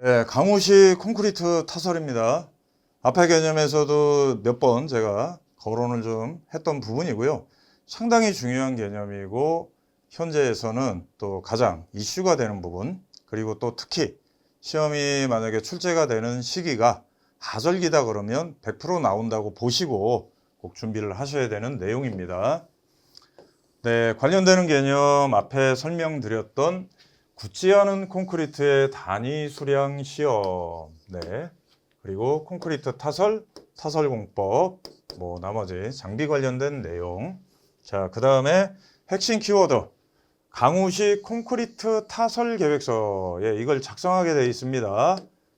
네, 강우식 콘크리트 타설입니다. 앞에 개념에서도 몇 번 제가 거론을 좀 했던 부분이고요. 상당히 중요한 개념이고 현재에서는 또 가장 이슈가 되는 부분 그리고 또 특히 시험이 만약에 출제가 되는 시기가 하절기다 그러면 100% 나온다고 보시고 꼭 준비를 하셔야 되는 내용입니다. 네, 관련되는 개념 앞에 설명드렸던 굳지 않은 콘크리트의 단위 수량 시험. 네. 그리고 콘크리트 타설, 타설 공법, 뭐 나머지 장비 관련된 내용. 자, 그 다음에 핵심 키워드. 강우식 콘크리트 타설 계획서에 이걸 작성하게 되어 있습니다.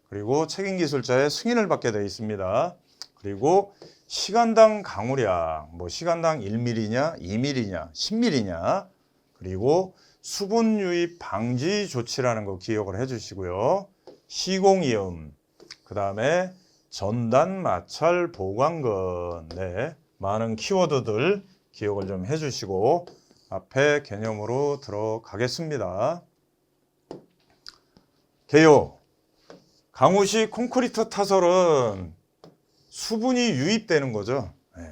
그리고 책임 기술자의 승인을 받게 되어 있습니다. 그리고 시간당 강우량, 뭐 시간당 1mm냐, 2mm냐, 10mm냐, 그리고 수분 유입 방지 조치라는 거 기억을 해 주시고요. 시공이음, 그 다음에 전단 마찰 보관건, 네, 많은 키워드들 기억을 좀 해 주시고 앞에 개념으로 들어가겠습니다. 개요. 강우식 콘크리트 타설은 수분이 유입되는 거죠. 네.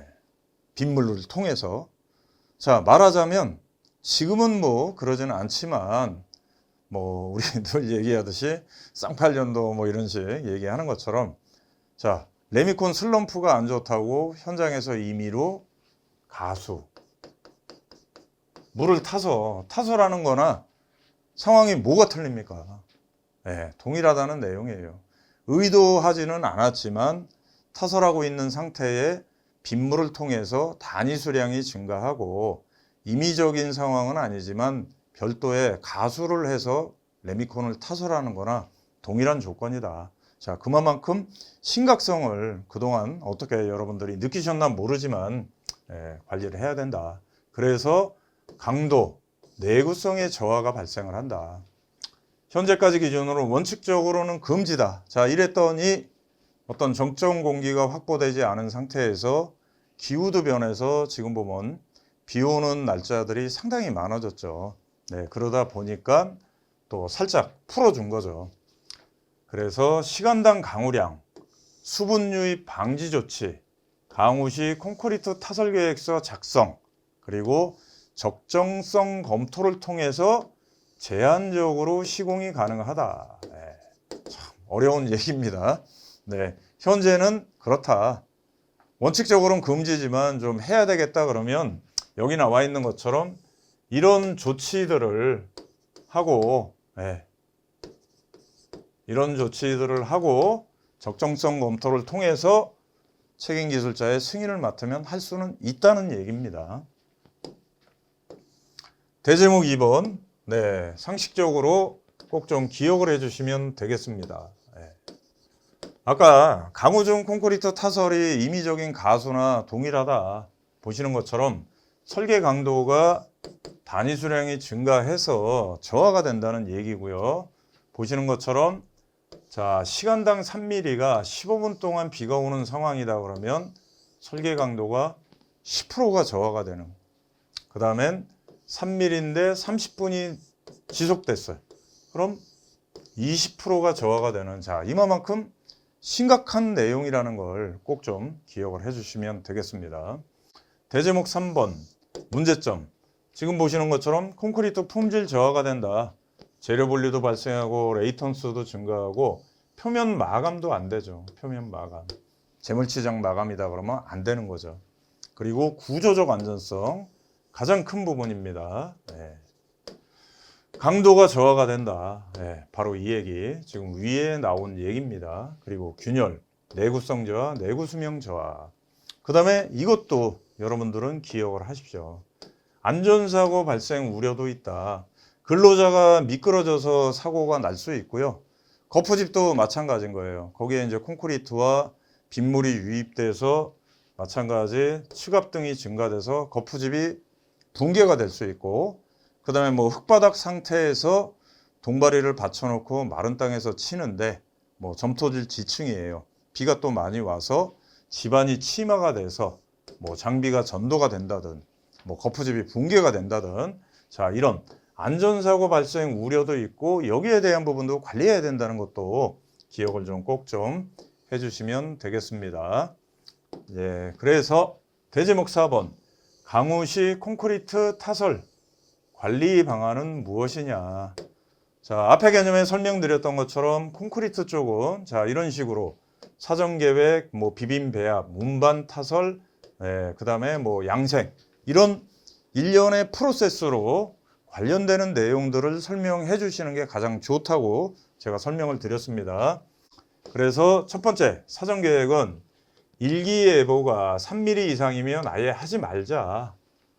빗물을 통해서. 자, 말하자면 지금은 뭐 그러지는 않지만 뭐 우리 늘 얘기하듯이 쌍팔년도 뭐 이런 식 얘기하는 것처럼 자, 레미콘 슬럼프가 안 좋다고 현장에서 임의로 가수 물을 타서 타설하는 거나 상황이 뭐가 틀립니까? 네, 동일하다는 내용이에요. 의도하지는 않았지만 타설하고 있는 상태에 빗물을 통해서 단위 수량이 증가하고 임의적인 상황은 아니지만 별도의 가수를 해서 레미콘을 타설하는 거나 동일한 조건이다. 자, 그만큼 심각성을 그동안 어떻게 여러분들이 느끼셨나 모르지만 예, 관리를 해야 된다. 그래서 강도, 내구성의 저하가 발생을 한다. 현재까지 기준으로 원칙적으로는 금지다. 자, 이랬더니 어떤 정점 공기가 확보되지 않은 상태에서 기후도 변해서 지금 보면 비 오는 날짜들이 상당히 많아졌죠. 네, 그러다 보니까 또 살짝 풀어준 거죠. 그래서 시간당 강우량, 수분 유입 방지 조치, 강우 시 콘크리트 타설 계획서 작성, 그리고 적정성 검토를 통해서 제한적으로 시공이 가능하다. 네, 참 어려운 얘기입니다. 네, 현재는 그렇다. 원칙적으로는 금지지만 좀 해야 되겠다 그러면 여기 나와 있는 것처럼 이런 조치들을 하고 예, 이런 조치들을 하고 적정성 검토를 통해서 책임 기술자의 승인을 맡으면 할 수는 있다는 얘기입니다. 대제목 2번 네, 상식적으로 꼭 좀 기억을 해주시면 되겠습니다. 예. 아까 강우중 콘크리트 타설이 임의적인 가수나 동일하다 보시는 것처럼 설계 강도가 단위 수량이 증가해서 저하가 된다는 얘기고요. 보시는 것처럼 자 시간당 3mm가 15분 동안 비가 오는 상황이다 그러면 설계 강도가 10%가 저하가 되는. 그 다음엔 3mm인데 30분이 지속됐어요. 그럼 20%가 저하가 되는. 자 이만큼 심각한 내용이라는 걸 꼭 좀 기억을 해주시면 되겠습니다. 대제목 3번 문제점 지금 보시는 것처럼 콘크리트 품질 저하가 된다. 재료 분리도 발생하고 레이턴스도 증가하고 표면 마감도 안 되죠. 표면 마감. 재물치장 마감이다 그러면 안 되는 거죠. 그리고 구조적 안전성 가장 큰 부분입니다. 네. 강도가 저하가 된다. 네, 바로 이 얘기. 지금 위에 나온 얘기입니다. 그리고 균열, 내구성 저하, 내구 수명 저하. 그 다음에 이것도 여러분들은 기억을 하십시오. 안전사고 발생 우려도 있다. 근로자가 미끄러져서 사고가 날 수 있고요. 거푸집도 마찬가지인 거예요. 거기에 이제 콘크리트와 빗물이 유입돼서 마찬가지 치갑 등이 증가돼서 거푸집이 붕괴가 될 수 있고 그 다음에 뭐 흙바닥 상태에서 동바리를 받쳐놓고 마른 땅에서 치는데 뭐 점토질 지층이에요. 비가 또 많이 와서 집안이 치마가 돼서 뭐 장비가 전도가 된다든 뭐 거푸집이 붕괴가 된다든 자 이런 안전사고 발생 우려도 있고 여기에 대한 부분도 관리해야 된다는 것도 기억을 좀꼭좀 해주시면 되겠습니다. 예, 그래서 대제목 4번 강우시 콘크리트 타설 관리 방안은 무엇이냐? 자, 앞에 개념에 설명드렸던 것처럼 콘크리트 쪽은 자, 이런 식으로 사전 계획, 뭐 비빔 배합, 문반 타설, 예, 그 다음에 뭐 양생 이런 일련의 프로세스로 관련되는 내용들을 설명해 주시는 게 가장 좋다고 제가 설명을 드렸습니다. 그래서 첫 번째 사전 계획은 일기예보가 3mm 이상이면 아예 하지 말자.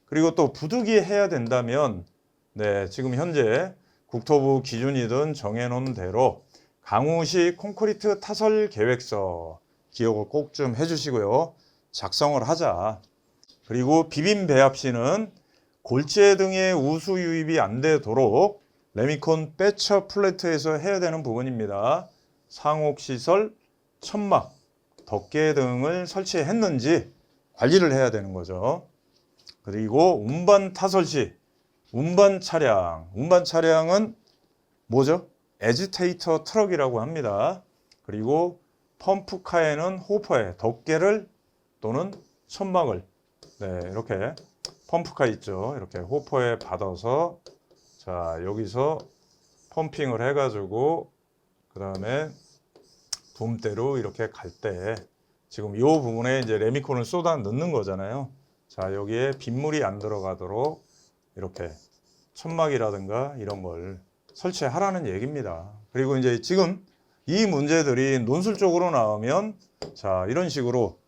그리고 또 부득이 해야 된다면 네, 지금 현재 국토부 기준이든 정해놓은 대로 강우시 콘크리트 타설 계획서 기억을 꼭 좀 해주시고요. 작성을 하자. 그리고 비빔 배합 시는 골재 등의 우수 유입이 안 되도록 레미콘 배처 플레트에서 해야 되는 부분입니다. 상옥 시설, 천막, 덮개 등을 설치했는지 관리를 해야 되는 거죠. 그리고 운반 타설 시 운반 차량, 운반 차량은 뭐죠? 에지테이터 트럭이라고 합니다. 그리고 펌프카에는 호퍼에 덮개를 또는 천막을 네, 이렇게 펌프카 있죠. 이렇게 호퍼에 받아서 자, 여기서 펌핑을 해 가지고 그 다음에 붐대로 이렇게 갈 때 지금 이 부분에 이제 레미콘을 쏟아 넣는 거잖아요. 자, 여기에 빗물이 안 들어가도록 이렇게 천막이라든가 이런 걸 설치하라는 얘기입니다. 그리고 이제 지금 이 문제들이 논술적으로 나오면 자, 이런 식으로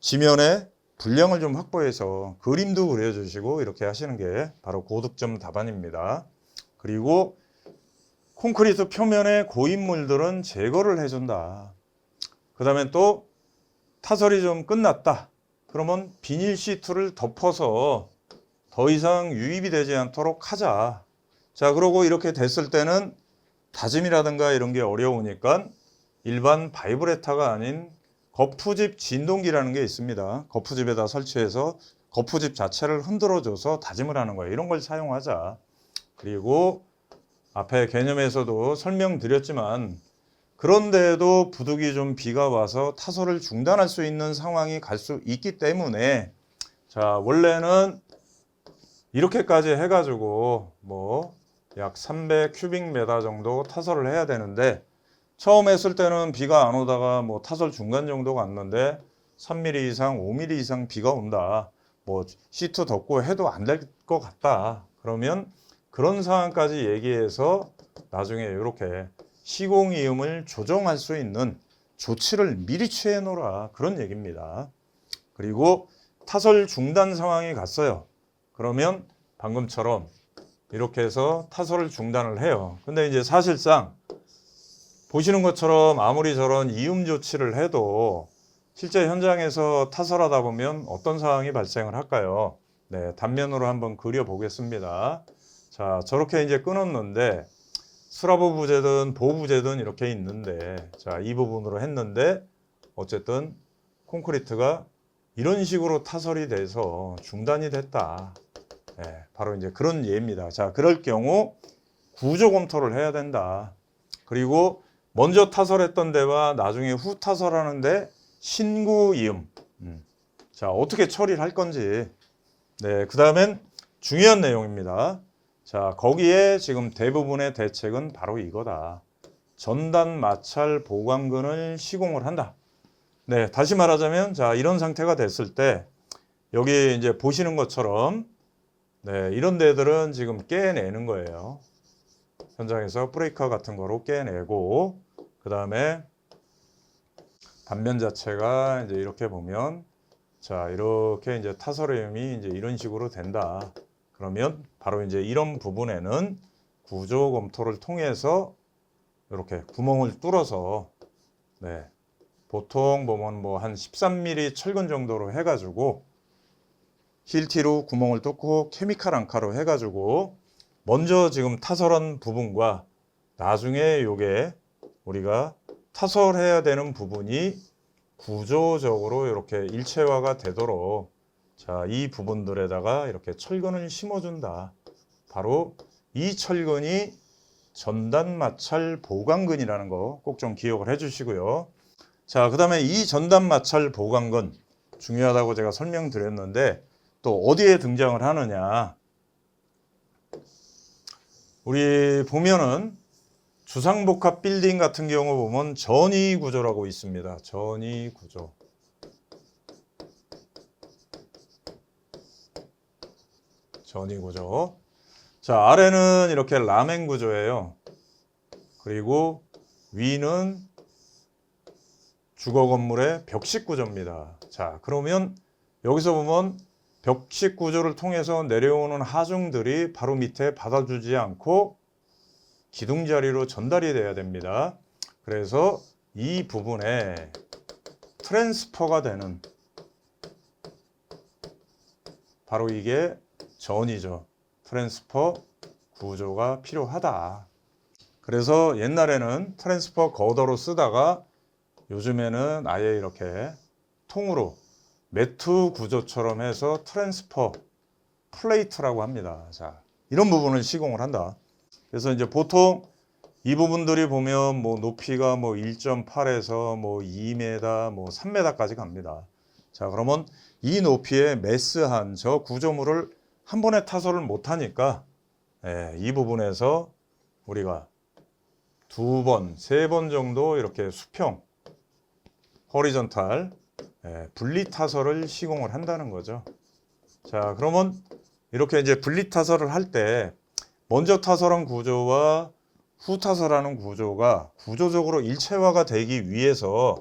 지면에 분량을 좀 확보해서 그림도 그려주시고 이렇게 하시는 게 바로 고득점 답안입니다. 그리고 콘크리트 표면의 고인물들은 제거를 해준다. 그 다음에 또 타설이 좀 끝났다. 그러면 비닐 시트를 덮어서 더 이상 유입이 되지 않도록 하자. 자, 그러고 이렇게 됐을 때는 다짐이라든가 이런 게 어려우니까 일반 바이브레타가 아닌 거푸집 진동기라는 게 있습니다. 거푸집에다 설치해서 거푸집 자체를 흔들어줘서 다짐을 하는 거예요. 이런 걸 사용하자. 그리고 앞에 개념에서도 설명드렸지만 그런데도 부득이 좀 비가 와서 타설을 중단할 수 있는 상황이 갈 수 있기 때문에 자 원래는 이렇게까지 해가지고 뭐 약 300 큐빅 메다 정도 타설을 해야 되는데 처음 했을 때는 비가 안 오다가 뭐 타설 중간 정도 갔는데 3mm 이상, 5mm 이상 비가 온다. 뭐 시트 덮고 해도 안 될 것 같다. 그러면 그런 상황까지 얘기해서 나중에 이렇게 시공 이음을 조정할 수 있는 조치를 미리 취해 놓으라. 그런 얘기입니다. 그리고 타설 중단 상황이 갔어요. 그러면 방금처럼 이렇게 해서 타설을 중단을 해요. 근데 이제 사실상 보시는 것처럼 아무리 저런 이음 조치를 해도 실제 현장에서 타설하다 보면 어떤 상황이 발생을 할까요? 네, 단면으로 한번 그려 보겠습니다. 자, 저렇게 이제 끊었는데 수라보 부재든 보부재든 이렇게 있는데 자, 이 부분으로 했는데 어쨌든 콘크리트가 이런 식으로 타설이 돼서 중단이 됐다. 네, 바로 이제 그런 예입니다. 자, 그럴 경우 구조 검토를 해야 된다. 그리고 먼저 타설했던 데와 나중에 후 타설하는 데 신구 이음. 음. 자, 어떻게 처리를 할 건지. 네, 그 다음엔 중요한 내용입니다. 자, 거기에 지금 대부분의 대책은 바로 이거다. 전단 마찰 보강근을 시공을 한다. 네, 다시 말하자면 자, 이런 상태가 됐을 때 여기 이제 보시는 것처럼 네, 이런 데들은 지금 깨내는 거예요. 현장에서 브레이커 같은 거로 깨내고 그 다음에 단면 자체가 이제 이렇게 보면 자 이렇게 이제 타설음이 이제 이런 식으로 된다. 그러면 바로 이제 이런 부분에는 구조 검토를 통해서 이렇게 구멍을 뚫어서 네 보통 보면 뭐 한 13mm 철근 정도로 해가지고 힐티로 구멍을 뚫고 케미칼 앙카로 해가지고 먼저 지금 타설한 부분과 나중에 요게 우리가 타설해야 되는 부분이 구조적으로 이렇게 일체화가 되도록 자, 이 부분들에다가 이렇게 철근을 심어준다. 바로 이 철근이 전단 마찰 보강근이라는 거 꼭 좀 기억을 해 주시고요. 자, 그 다음에 이 전단 마찰 보강근 중요하다고 제가 설명드렸는데 또 어디에 등장을 하느냐? 우리 보면은 주상복합 빌딩 같은 경우 보면 전이 구조라고 있습니다. 전이 구조. 전이 구조. 자, 아래는 이렇게 라멘 구조예요. 그리고 위는 주거 건물의 벽식 구조입니다. 자, 그러면 여기서 보면 벽식 구조를 통해서 내려오는 하중들이 바로 밑에 받아주지 않고 기둥 자리로 전달이 돼야 됩니다. 그래서 이 부분에 트랜스퍼가 되는 바로 이게 전이죠. 트랜스퍼 구조가 필요하다. 그래서 옛날에는 트랜스퍼 거더로 쓰다가 요즘에는 아예 이렇게 통으로 매트 구조처럼 해서 트랜스퍼 플레이트라고 합니다. 자, 이런 부분을 시공을 한다. 그래서 이제 보통 이 부분들이 보면 뭐 높이가 뭐 1.8에서 뭐 2m, 뭐 3m까지 갑니다. 자, 그러면 이 높이에 메스한 저 구조물을 한 번에 타설을 못 하니까 예, 이 부분에서 우리가 두 번, 세 번 정도 이렇게 수평, 호리전탈 예, 분리 타설을 시공을 한다는 거죠. 자, 그러면 이렇게 이제 분리 타설을 할 때 먼저 타설한 구조와 후 타설하는 구조가 구조적으로 일체화가 되기 위해서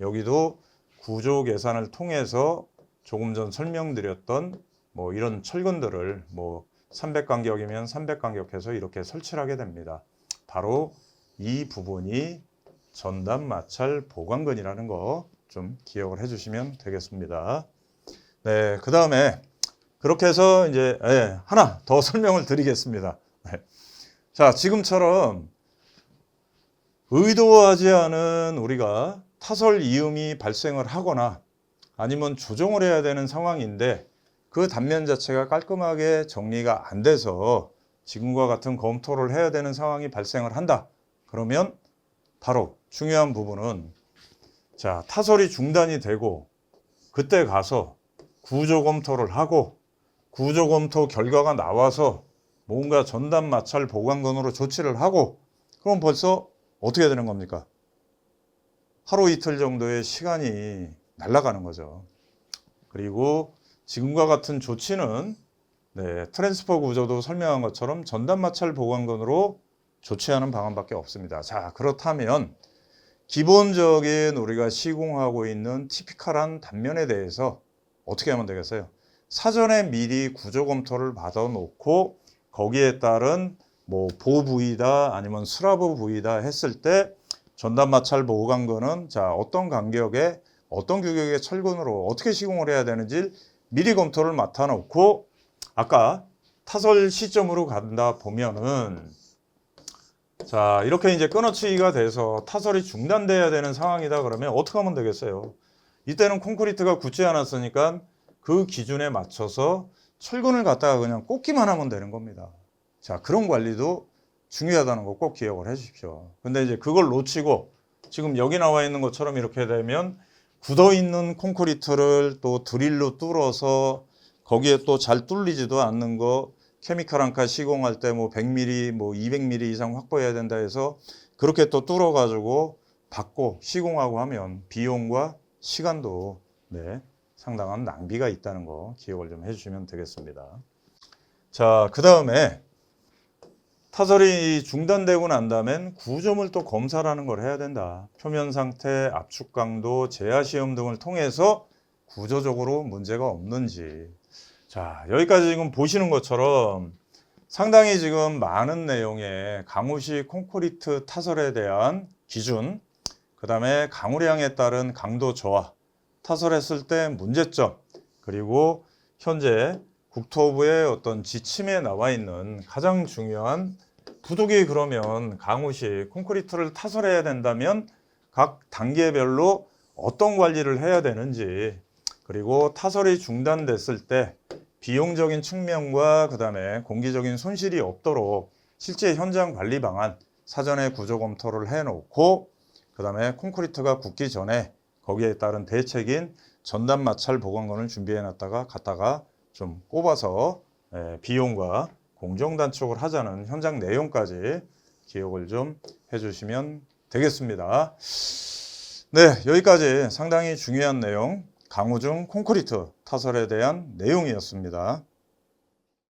여기도 구조 계산을 통해서 조금 전 설명드렸던 뭐 이런 철근들을 뭐 300 간격이면 300 간격해서 이렇게 설치를 하게 됩니다. 바로 이 부분이 전단 마찰 보강근이라는 거 좀 기억을 해주시면 되겠습니다. 네, 그 다음에 그렇게 해서 이제 예, 하나 더 설명을 드리겠습니다. 네. 자, 지금처럼 의도하지 않은 우리가 타설 이음이 발생을 하거나 아니면 조정을 해야 되는 상황인데 그 단면 자체가 깔끔하게 정리가 안 돼서 지금과 같은 검토를 해야 되는 상황이 발생을 한다. 그러면 바로 중요한 부분은 자, 타설이 중단이 되고 그때 가서 구조 검토를 하고 구조 검토 결과가 나와서 뭔가 전담 마찰 보관건으로 조치를 하고 그럼 벌써 어떻게 되는 겁니까? 하루 이틀 정도의 시간이 날아가는 거죠. 그리고 지금과 같은 조치는 네, 트랜스퍼 구조도 설명한 것처럼 전담 마찰 보관건으로 조치하는 방안밖에 없습니다. 자, 그렇다면 기본적인 우리가 시공하고 있는 티피컬한 단면에 대해서 어떻게 하면 되겠어요? 사전에 미리 구조 검토를 받아 놓고 거기에 따른 뭐 보부위다 아니면 수라부 부위다 했을 때 전담 마찰 보호관건은 자 어떤 간격에 어떤 규격의 철근으로 어떻게 시공을 해야 되는지 미리 검토를 맡아 놓고 아까 타설 시점으로 간다 보면은 자 이렇게 이제 끊어치기가 돼서 타설이 중단돼야 되는 상황이다 그러면 어떻게 하면 되겠어요? 이때는 콘크리트가 굳지 않았으니까 그 기준에 맞춰서 철근을 갖다가 그냥 꽂기만 하면 되는 겁니다. 자 그런 관리도 중요하다는 거 꼭 기억을 해 주십시오. 근데 이제 그걸 놓치고 지금 여기 나와 있는 것처럼 이렇게 되면 굳어 있는 콘크리트를 또 드릴로 뚫어서 거기에 또 잘 뚫리지도 않는 거 케미칼 한카 시공할 때 뭐 100mm 뭐 200mm 이상 확보해야 된다 해서 그렇게 또 뚫어 가지고 받고 시공하고 하면 비용과 시간도 네, 상당한 낭비가 있다는 거 기억을 좀 해주시면 되겠습니다. 자, 그 다음에 타설이 중단되고 난 다음엔 구조물 또 검사라는 걸 해야 된다. 표면 상태, 압축 강도, 제하 시험 등을 통해서 구조적으로 문제가 없는지. 자, 여기까지 지금 보시는 것처럼 상당히 지금 많은 내용의 강우식 콘크리트 타설에 대한 기준, 그 다음에 강우량에 따른 강도 저하, 타설했을 때 문제점, 그리고 현재 국토부의 어떤 지침에 나와 있는 가장 중요한 부족이 그러면 강우식 콘크리트를 타설해야 된다면 각 단계별로 어떤 관리를 해야 되는지 그리고 타설이 중단됐을 때 비용적인 측면과 그 다음에 공기적인 손실이 없도록 실제 현장 관리 방안 사전에 구조 검토를 해놓고 그 다음에 콘크리트가 굳기 전에 거기에 따른 대책인 전담 마찰 보강건을 준비해놨다가 갖다가 좀 꼽아서 예, 비용과 공정 단축을 하자는 현장 내용까지 기억을 좀 해주시면 되겠습니다. 네, 여기까지 상당히 중요한 내용 강우중 콘크리트 타설에 대한 내용이었습니다.